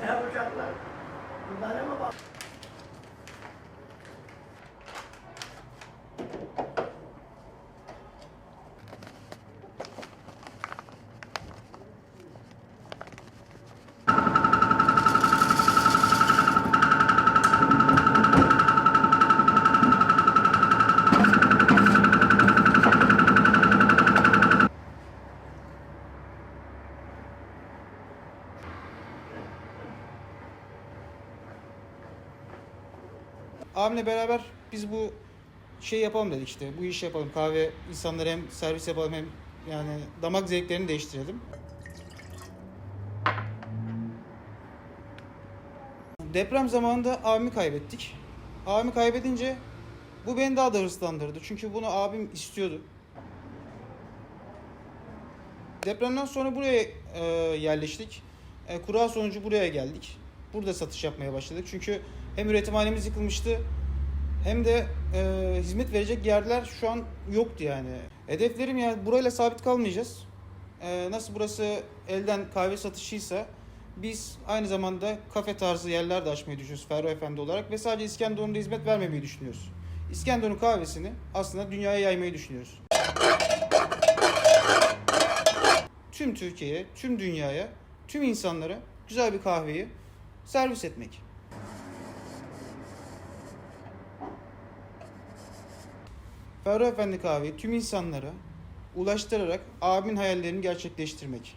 ne yapacaklar? Bunlara mı bak? Abimle beraber biz bu şey yapalım dedik işte. Bu işi yapalım. Kahve insanlara hem servis yapalım hem yani damak zevklerini değiştirelim. Deprem zamanında abimi kaybettik. Abimi kaybedince bu beni daha da hırslandırdı. Çünkü bunu abim istiyordu. Depremden sonra buraya e, yerleştik. E, kura sonucu buraya geldik. Burada satış yapmaya başladık. Çünkü hem üretimhanemiz yıkılmıştı hem de e, hizmet verecek yerler şu an yoktu yani. Hedeflerim yani burayla sabit kalmayacağız. E, nasıl burası elden kahve satışıysa biz aynı zamanda kafe tarzı yerler de açmayı düşünüyoruz Ferro Efendi olarak ve sadece İskenderun'da hizmet vermemeyi düşünüyoruz. İskenderun kahvesini aslında dünyaya yaymayı düşünüyoruz. Tüm Türkiye'ye, tüm dünyaya, tüm insanlara güzel bir kahveyi servis etmek. Ferro Efendi kahveyi tüm insanlara ulaştırarak abimin hayallerini gerçekleştirmek.